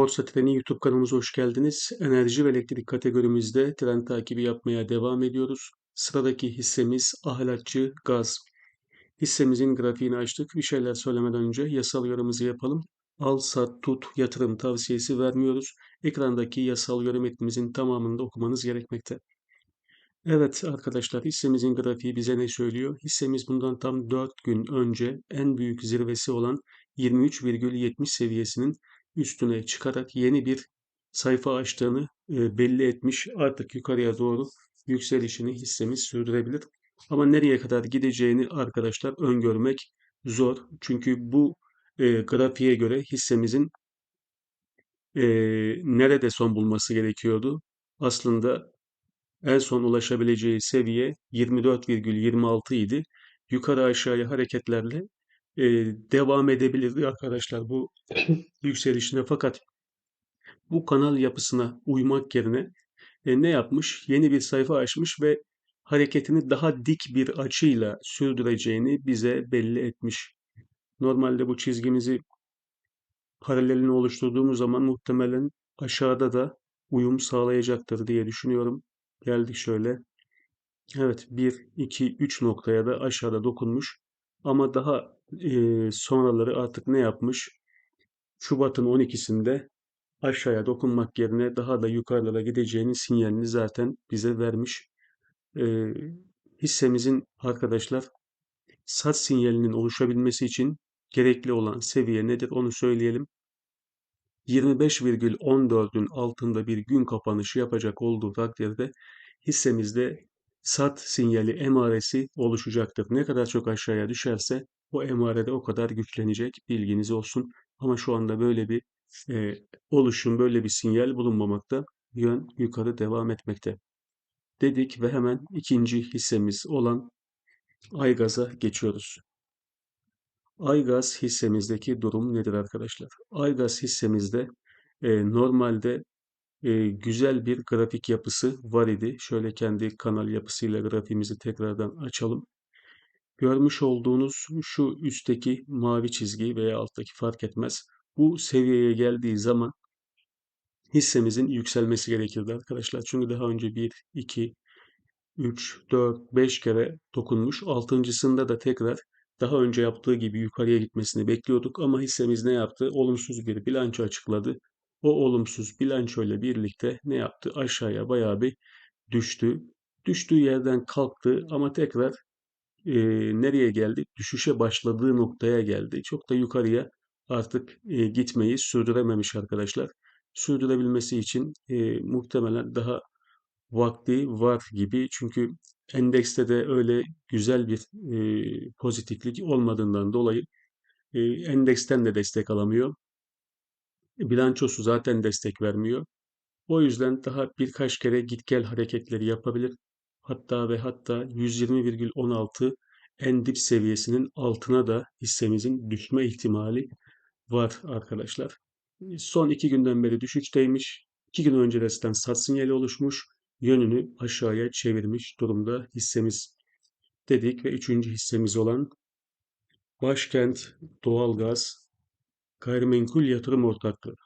Borsa Treni YouTube kanalımıza hoş geldiniz. Enerji ve elektrik kategorimizde trend takibi yapmaya devam ediyoruz. Sıradaki hissemiz Ahlatçı Gaz. Hissemizin grafiğini açtık. Bir şeyler söylemeden önce yasal yorumumuzu yapalım. Al, sat, tut, yatırım tavsiyesi vermiyoruz. Ekrandaki yasal yorum metnimizin tamamını da okumanız gerekmekte. Evet arkadaşlar hissemizin grafiği bize ne söylüyor? Hissemiz bundan tam 4 gün önce en büyük zirvesi olan 23,70 seviyesinin üstüne çıkarak yeni bir sayfa açtığını e, belli etmiş. Artık yukarıya doğru yükselişini hissemiz sürdürebilir. Ama nereye kadar gideceğini arkadaşlar öngörmek zor. Çünkü bu e, grafiğe göre hissemizin e, nerede son bulması gerekiyordu? Aslında en son ulaşabileceği seviye 24,26 idi. Yukarı aşağıya hareketlerle e, devam edebilirdi arkadaşlar bu yükselişine. Fakat bu kanal yapısına uymak yerine e, ne yapmış? Yeni bir sayfa açmış ve hareketini daha dik bir açıyla sürdüreceğini bize belli etmiş. Normalde bu çizgimizi paralelini oluşturduğumuz zaman muhtemelen aşağıda da uyum sağlayacaktır diye düşünüyorum. Geldik şöyle. Evet 1, 2, 3 noktaya da aşağıda dokunmuş. Ama daha sonraları artık ne yapmış? Şubat'ın 12'sinde aşağıya dokunmak yerine daha da yukarılara gideceğinin sinyalini zaten bize vermiş. E, hissemizin arkadaşlar sat sinyalinin oluşabilmesi için gerekli olan seviye nedir onu söyleyelim. 25,14'ün altında bir gün kapanışı yapacak olduğu takdirde hissemizde sat sinyali emaresi oluşacaktır. Ne kadar çok aşağıya düşerse o emarede o kadar güçlenecek bilginiz olsun. Ama şu anda böyle bir e, oluşum, böyle bir sinyal bulunmamakta. Yön yukarı devam etmekte. Dedik ve hemen ikinci hissemiz olan Aygaz'a geçiyoruz. Aygaz hissemizdeki durum nedir arkadaşlar? Aygaz hissemizde e, normalde e, güzel bir grafik yapısı var idi. Şöyle kendi kanal yapısıyla grafiğimizi tekrardan açalım. Görmüş olduğunuz şu üstteki mavi çizgi veya alttaki fark etmez. Bu seviyeye geldiği zaman hissemizin yükselmesi gerekirdi arkadaşlar. Çünkü daha önce 1, 2, 3, 4, 5 kere dokunmuş. Altıncısında da tekrar daha önce yaptığı gibi yukarıya gitmesini bekliyorduk ama hissemiz ne yaptı? Olumsuz bir bilanço açıkladı. O olumsuz bilançoyla birlikte ne yaptı? Aşağıya bayağı bir düştü. Düştüğü yerden kalktı ama tekrar e, nereye geldi? Düşüşe başladığı noktaya geldi. Çok da yukarıya artık e, gitmeyi sürdürememiş arkadaşlar. Sürdürebilmesi için e, muhtemelen daha vakti var gibi. Çünkü endekste de öyle güzel bir e, pozitiflik olmadığından dolayı e, endeksten de destek alamıyor. Bilançosu zaten destek vermiyor. O yüzden daha birkaç kere git gel hareketleri yapabilir. Hatta ve hatta 120,16 en dip seviyesinin altına da hissemizin düşme ihtimali var arkadaşlar. Son iki günden beri düşüşteymiş. İki gün öncesinden sat sinyali oluşmuş. Yönünü aşağıya çevirmiş durumda hissemiz dedik ve üçüncü hissemiz olan Başkent Doğalgaz Gayrimenkul Yatırım Ortaklığı.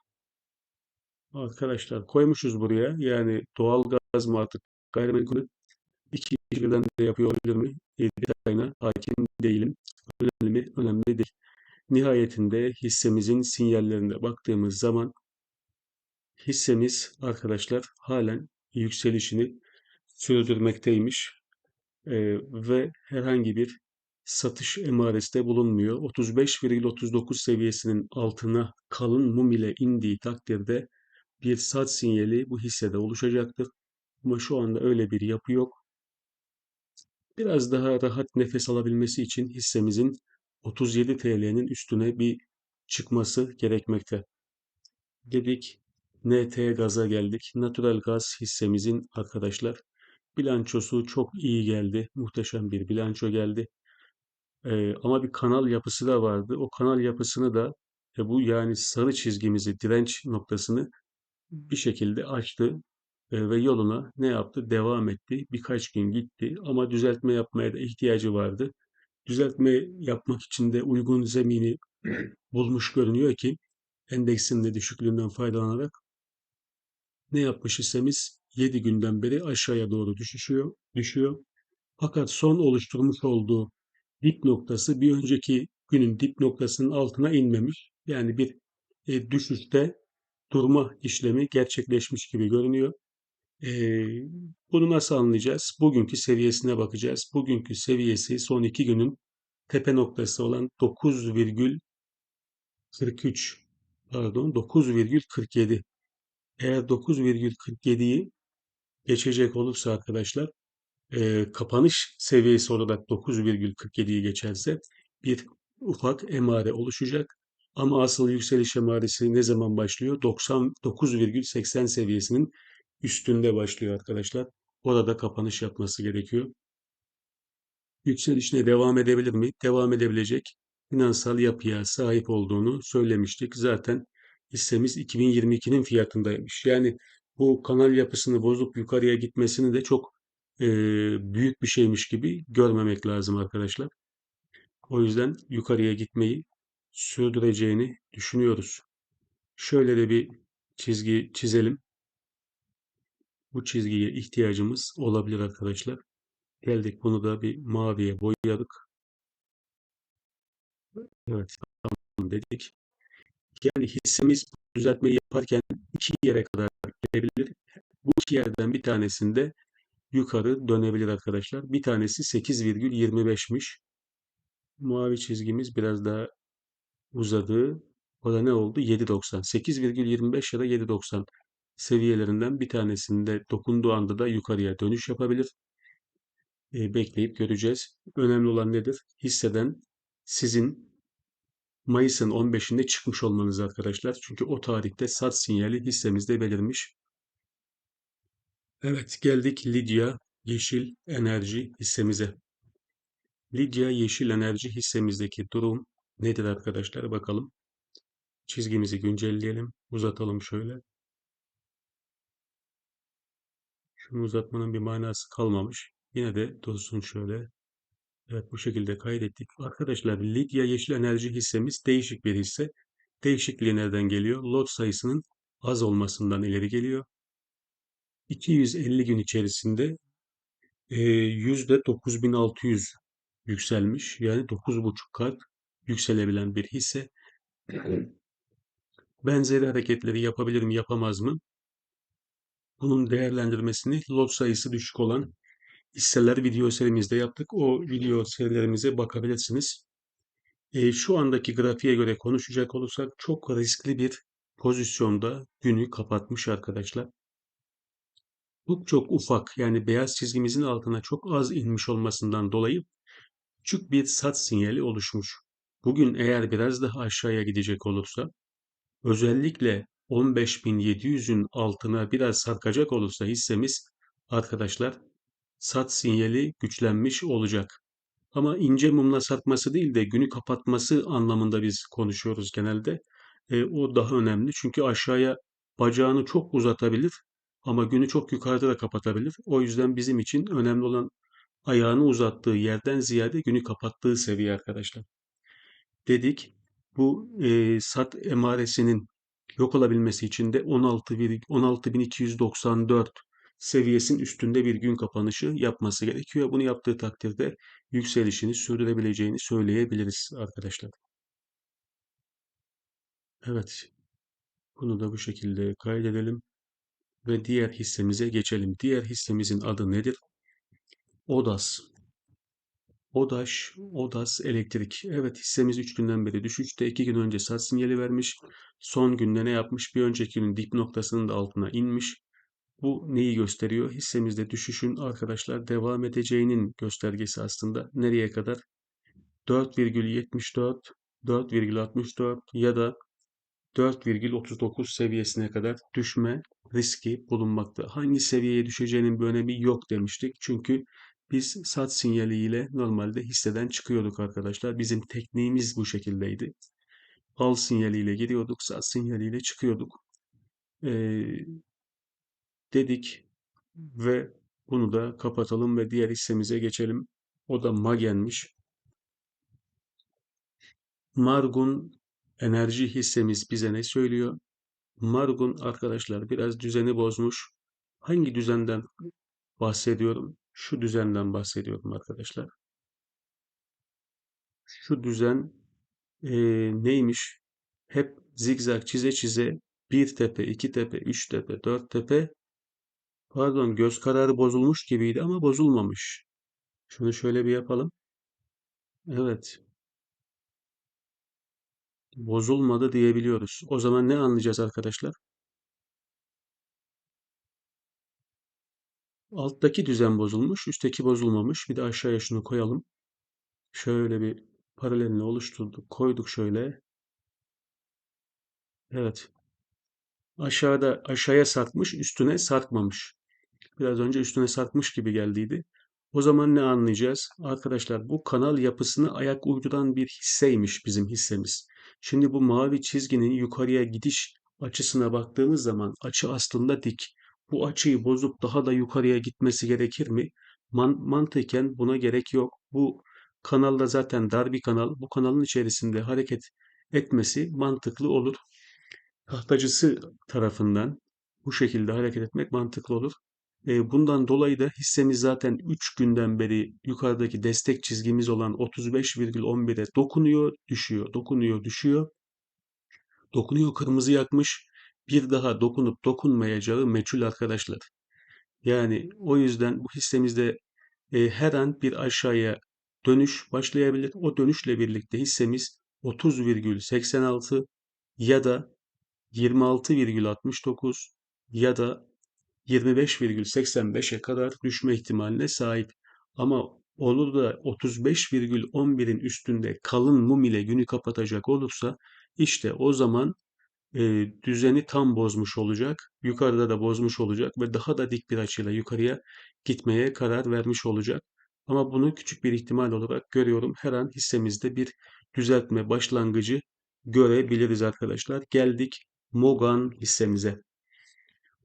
Arkadaşlar koymuşuz buraya. Yani doğalgaz mı artık gayrimenkulü iki birden de yapıyor olabilir mi? E, detayına hakim değilim. Önemli mi? Önemli değil. Nihayetinde hissemizin sinyallerine baktığımız zaman hissemiz arkadaşlar halen yükselişini sürdürmekteymiş. Ee, ve herhangi bir satış emaresi de bulunmuyor. 35,39 seviyesinin altına kalın mum ile indiği takdirde bir sat sinyali bu hissede oluşacaktır. Ama şu anda öyle bir yapı yok. Biraz daha rahat nefes alabilmesi için hissemizin 37 TL'nin üstüne bir çıkması gerekmekte. Dedik NT gaza geldik. Natural gaz hissemizin arkadaşlar bilançosu çok iyi geldi. Muhteşem bir bilanço geldi. Ee, ama bir kanal yapısı da vardı. O kanal yapısını da e, bu yani sarı çizgimizi, direnç noktasını bir şekilde açtı ve yoluna ne yaptı? Devam etti. Birkaç gün gitti ama düzeltme yapmaya da ihtiyacı vardı. Düzeltme yapmak için de uygun zemini bulmuş görünüyor ki endeksinin de düşüklüğünden faydalanarak ne yapmış hissemiz? 7 günden beri aşağıya doğru düşüşüyor, düşüyor. Fakat son oluşturmuş olduğu dip noktası bir önceki günün dip noktasının altına inmemiş. Yani bir e, düşüşte durma işlemi gerçekleşmiş gibi görünüyor. Bunu nasıl anlayacağız? Bugünkü seviyesine bakacağız. Bugünkü seviyesi son iki günün tepe noktası olan 9,43 pardon 9,47. Eğer 9,47'yi geçecek olursa arkadaşlar e, kapanış seviyesi olarak 9,47'yi geçerse bir ufak emare oluşacak. Ama asıl yükseliş emaresi ne zaman başlıyor? 99,80 seviyesinin üstünde başlıyor arkadaşlar. Orada kapanış yapması gerekiyor. Yükselişine devam edebilir mi? Devam edebilecek finansal yapıya sahip olduğunu söylemiştik. Zaten hissemiz 2022'nin fiyatındaymış. Yani bu kanal yapısını bozup yukarıya gitmesini de çok e, büyük bir şeymiş gibi görmemek lazım arkadaşlar. O yüzden yukarıya gitmeyi sürdüreceğini düşünüyoruz. Şöyle de bir çizgi çizelim. Bu çizgiye ihtiyacımız olabilir arkadaşlar. Geldik bunu da bir maviye boyadık. Evet tamam dedik. Yani hissemiz düzeltmeyi yaparken iki yere kadar gelebilir. Bu iki yerden bir tanesinde yukarı dönebilir arkadaşlar. Bir tanesi 8,25'miş. Mavi çizgimiz biraz daha uzadı. O da ne oldu? 7.90. 8,25 ya da 7.90 seviyelerinden bir tanesinde dokunduğu anda da yukarıya dönüş yapabilir. E, bekleyip göreceğiz. Önemli olan nedir? Hisseden sizin Mayıs'ın 15'inde çıkmış olmanız arkadaşlar. Çünkü o tarihte sat sinyali hissemizde belirmiş. Evet geldik Lidya Yeşil Enerji hissemize. Lidya Yeşil Enerji hissemizdeki durum nedir arkadaşlar bakalım. Çizgimizi güncelleyelim. Uzatalım şöyle. Şunu uzatmanın bir manası kalmamış. Yine de dursun şöyle. Evet bu şekilde kaydettik. Arkadaşlar Lidya Yeşil Enerji hissemiz değişik bir hisse. Değişikliği nereden geliyor? Lot sayısının az olmasından ileri geliyor. 250 gün içerisinde e, %9600 yükselmiş. Yani 9,5 kat yükselebilen bir hisse. Benzeri hareketleri yapabilir mi, yapamaz mı? Bunun değerlendirmesini lot sayısı düşük olan hisseler video serimizde yaptık. O video serilerimize bakabilirsiniz. E, şu andaki grafiğe göre konuşacak olursak çok riskli bir pozisyonda günü kapatmış arkadaşlar. Bu çok ufak yani beyaz çizgimizin altına çok az inmiş olmasından dolayı küçük bir sat sinyali oluşmuş. Bugün eğer biraz daha aşağıya gidecek olursa özellikle 15.700'ün altına biraz sarkacak olursa hissemiz arkadaşlar sat sinyali güçlenmiş olacak. Ama ince mumla sarkması değil de günü kapatması anlamında biz konuşuyoruz genelde. E, o daha önemli çünkü aşağıya bacağını çok uzatabilir ama günü çok yukarıda da kapatabilir. O yüzden bizim için önemli olan ayağını uzattığı yerden ziyade günü kapattığı seviye arkadaşlar. Dedik bu e, sat emaresinin yok olabilmesi için de 16.294 seviyesinin üstünde bir gün kapanışı yapması gerekiyor. Bunu yaptığı takdirde yükselişini sürdürebileceğini söyleyebiliriz arkadaşlar. Evet. Bunu da bu şekilde kaydedelim ve diğer hissemize geçelim. Diğer hissemizin adı nedir? Odas. Odaş, Odas Elektrik. Evet hissemiz 3 günden beri düşüşte. 2 gün önce sat sinyali vermiş. Son günde ne yapmış? Bir önceki günün dip noktasının da altına inmiş. Bu neyi gösteriyor? Hissemizde düşüşün arkadaşlar devam edeceğinin göstergesi aslında. Nereye kadar? 4,74, 4,64 ya da 4,39 seviyesine kadar düşme riski bulunmakta. Hangi seviyeye düşeceğinin bir önemi yok demiştik. Çünkü biz sat sinyaliyle normalde hisseden çıkıyorduk arkadaşlar. Bizim tekniğimiz bu şekildeydi. Al sinyaliyle giriyorduk, sat sinyaliyle çıkıyorduk. Ee, dedik ve bunu da kapatalım ve diğer hissemize geçelim. O da Magen'miş. Margun enerji hissemiz bize ne söylüyor? Margun arkadaşlar biraz düzeni bozmuş. Hangi düzenden bahsediyorum? Şu düzenden bahsediyorum arkadaşlar. Şu düzen eee, neymiş? Hep zigzag çize çize bir tepe, iki tepe, üç tepe, dört tepe. Pardon göz kararı bozulmuş gibiydi ama bozulmamış. Şunu şöyle bir yapalım. Evet, bozulmadı diyebiliyoruz. O zaman ne anlayacağız arkadaşlar? Alttaki düzen bozulmuş, üstteki bozulmamış. Bir de aşağıya şunu koyalım. Şöyle bir paralelini oluşturduk, koyduk şöyle. Evet, aşağıda aşağıya sarkmış, üstüne sarkmamış. Biraz önce üstüne sarkmış gibi geldiydi. O zaman ne anlayacağız? Arkadaşlar bu kanal yapısını ayak uyduran bir hisseymiş bizim hissemiz. Şimdi bu mavi çizginin yukarıya gidiş açısına baktığımız zaman açı aslında dik. Bu açıyı bozup daha da yukarıya gitmesi gerekir mi? Man mantıken buna gerek yok. Bu kanalda zaten dar bir kanal. Bu kanalın içerisinde hareket etmesi mantıklı olur. Tahtacısı tarafından bu şekilde hareket etmek mantıklı olur. E, bundan dolayı da hissemiz zaten 3 günden beri yukarıdaki destek çizgimiz olan 35,11'e dokunuyor, düşüyor, dokunuyor, düşüyor. Dokunuyor, kırmızı yakmış. Bir daha dokunup dokunmayacağı meçhul arkadaşlar. Yani o yüzden bu hissemizde e, her an bir aşağıya dönüş başlayabilir. O dönüşle birlikte hissemiz 30,86 ya da 26,69 ya da 25,85'e kadar düşme ihtimaline sahip. Ama onu da 35,11'in üstünde kalın mum ile günü kapatacak olursa işte o zaman e, düzeni tam bozmuş olacak. Yukarıda da bozmuş olacak ve daha da dik bir açıyla yukarıya gitmeye karar vermiş olacak. Ama bunu küçük bir ihtimal olarak görüyorum. Her an hissemizde bir düzeltme başlangıcı görebiliriz arkadaşlar. Geldik Mogan hissemize.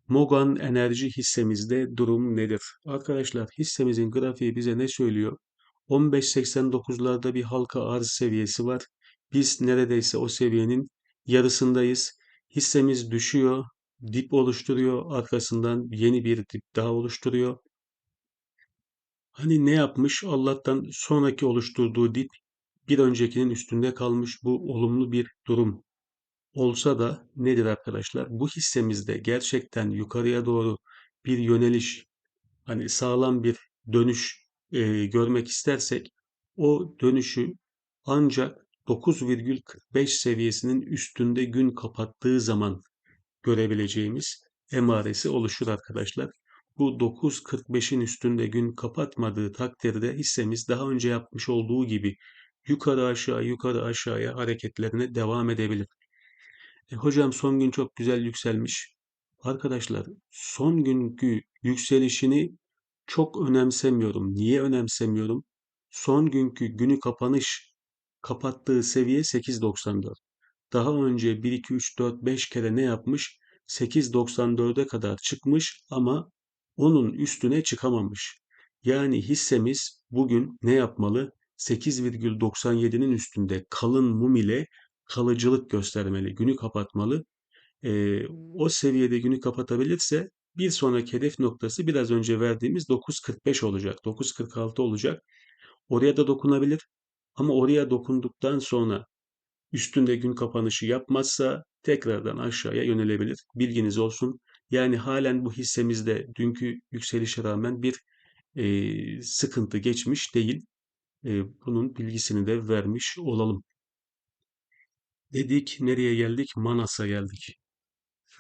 Mogan enerji hissemizde durum nedir? Arkadaşlar hissemizin grafiği bize ne söylüyor? 15.89'larda bir halka arz seviyesi var. Biz neredeyse o seviyenin yarısındayız. Hissemiz düşüyor, dip oluşturuyor, arkasından yeni bir dip daha oluşturuyor. Hani ne yapmış? Allah'tan sonraki oluşturduğu dip bir öncekinin üstünde kalmış. Bu olumlu bir durum olsa da nedir arkadaşlar? Bu hissemizde gerçekten yukarıya doğru bir yöneliş, hani sağlam bir dönüş e, görmek istersek o dönüşü ancak 9,45 seviyesinin üstünde gün kapattığı zaman görebileceğimiz emaresi oluşur arkadaşlar. Bu 9.45'in üstünde gün kapatmadığı takdirde hissemiz daha önce yapmış olduğu gibi yukarı aşağı yukarı aşağıya hareketlerine devam edebilir. E, hocam son gün çok güzel yükselmiş. Arkadaşlar son günkü yükselişini çok önemsemiyorum. Niye önemsemiyorum? Son günkü günü kapanış kapattığı seviye 8.94. Daha önce 1, 2, 3, 4, 5 kere ne yapmış? 8.94'e kadar çıkmış ama onun üstüne çıkamamış. Yani hissemiz bugün ne yapmalı? 8,97'nin üstünde kalın mum ile kalıcılık göstermeli, günü kapatmalı. Ee, o seviyede günü kapatabilirse bir sonraki hedef noktası biraz önce verdiğimiz 9.45 olacak, 9.46 olacak. Oraya da dokunabilir ama oraya dokunduktan sonra üstünde gün kapanışı yapmazsa tekrardan aşağıya yönelebilir. Bilginiz olsun. Yani halen bu hissemizde dünkü yükselişe rağmen bir e, sıkıntı geçmiş değil. E, bunun bilgisini de vermiş olalım. Dedik nereye geldik? Manas'a geldik.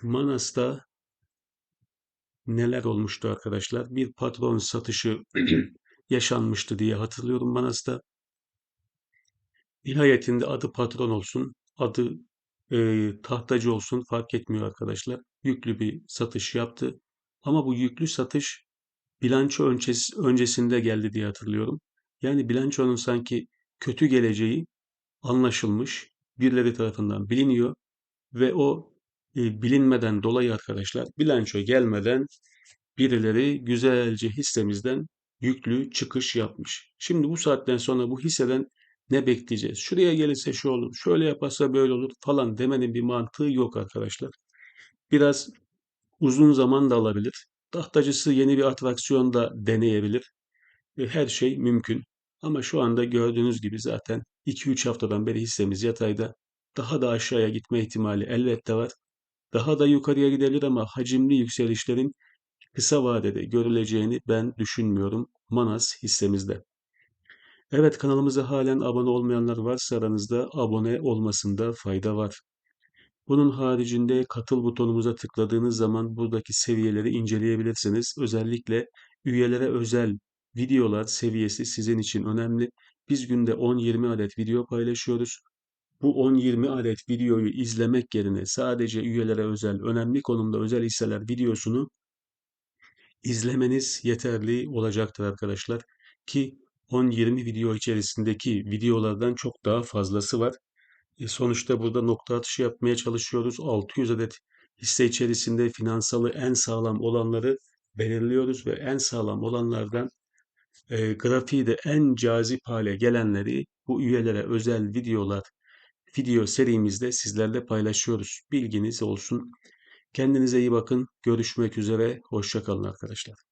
Manas'ta neler olmuştu arkadaşlar? Bir patron satışı yaşanmıştı diye hatırlıyorum Manas'ta. Nihayetinde adı patron olsun, adı e, tahtacı olsun fark etmiyor arkadaşlar. Yüklü bir satış yaptı. Ama bu yüklü satış bilanço öncesi, öncesinde geldi diye hatırlıyorum. Yani bilançonun sanki kötü geleceği anlaşılmış, birileri tarafından biliniyor ve o e, bilinmeden dolayı arkadaşlar bilanço gelmeden birileri güzelce hissemizden yüklü çıkış yapmış. Şimdi bu saatten sonra bu hisseden Ne bekleyeceğiz? Şuraya gelirse şu olur, şöyle yaparsa böyle olur falan demenin bir mantığı yok arkadaşlar. Biraz uzun zaman da alabilir. Tahtacısı yeni bir atraksiyon da deneyebilir. E, Her şey mümkün. Ama şu anda gördüğünüz gibi zaten 2-3 haftadan beri hissemiz yatayda. Daha da aşağıya gitme ihtimali elbette var. Daha da yukarıya gidebilir ama hacimli yükselişlerin kısa vadede görüleceğini ben düşünmüyorum Manas hissemizde. Evet kanalımıza halen abone olmayanlar varsa aranızda abone olmasında fayda var. Bunun haricinde katıl butonumuza tıkladığınız zaman buradaki seviyeleri inceleyebilirsiniz. Özellikle üyelere özel videolar seviyesi sizin için önemli. Biz günde 10-20 adet video paylaşıyoruz. Bu 10-20 adet videoyu izlemek yerine sadece üyelere özel, önemli konumda özel hisseler videosunu izlemeniz yeterli olacaktır arkadaşlar. Ki 10-20 video içerisindeki videolardan çok daha fazlası var. E, sonuçta burada nokta atışı yapmaya çalışıyoruz. 600 adet hisse içerisinde finansalı en sağlam olanları belirliyoruz ve en sağlam olanlardan e, grafiği de en cazip hale gelenleri bu üyelere özel videolar, video serimizde sizlerle paylaşıyoruz. Bilginiz olsun. Kendinize iyi bakın. Görüşmek üzere. Hoşça kalın arkadaşlar.